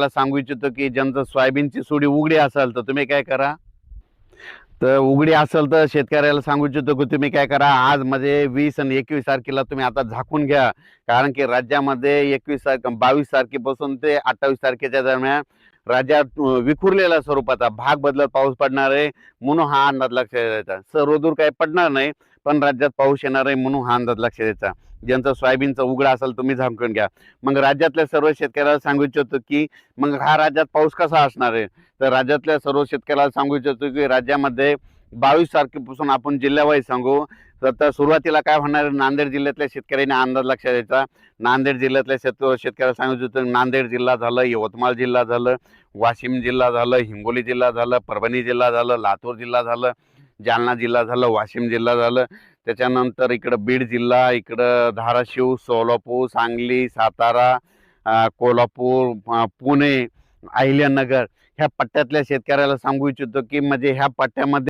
मला सांगू इच्छितो की ज्यांचं सोयाबीनची सुडी उघडी असेल तर तुम्ही काय करा? तर उघडी असेल तर शेतकऱ्याला सांगू इच्छितो की तुम्ही काय करा? आज म्हणजे वीस आणि एकवीस तारखेला तुम्ही आता झाकून घ्या. कारण की राज्यामध्ये एकवीस तारखे बावीस तारखेपासून ते अठ्ठावीस तारखेच्या दरम्यान राज्यात विखुरलेल्या स्वरूपाचा भाग बदलत पाऊस पडणार आहे म्हणून हा अंदाज लक्षात द्यायचा. सर्वदूर काही पडणार नाही पण राज्यात पाऊस येणार आहे म्हणून हा अंदाज लक्षात द्यायचा. ज्यांचं सोयाबीनचं उघडा असेल तुम्ही झाकून घ्या. मग राज्यातल्या सर्व शेतकऱ्याला सांगू इच्छितो की मग हा राज्यात पाऊस कसा असणार आहे? तर राज्यातल्या सर्व शेतकऱ्याला सांगू इच्छितो की राज्यामध्ये बावीस तारखेपासून आपण जिल्ह्यावाईज सांगू. तर सुरुवातीला काय होणार नांदेड जिल्ह्यातल्या शेतकऱ्यांनी अंदाज लक्षात द्यायचा नांदेड जिल्ह्यातल्या शेत शेतकऱ्याला सांगू इच्छितो नांदेड जिल्हा झालं यवतमाळ जिल्हा झालं वाशिम जिल्हा झालं हिंगोली जिल्हा झालं परभणी जिल्हा झालं लातूर जिल्हा झालं जालना जिल्हा झालं वाशिम जिल्हा झालं. त्याच्यानंतर इकडं बीड जिल्हा इकडं धाराशिव सोलापूर सांगली सातारा कोल्हापूर पुणे अहिल्यानगर. ह्या पट्ट्यातल्या शेतकऱ्याला सांगू इच्छितो की म्हणजे ह्या पट्ट्यामध्ये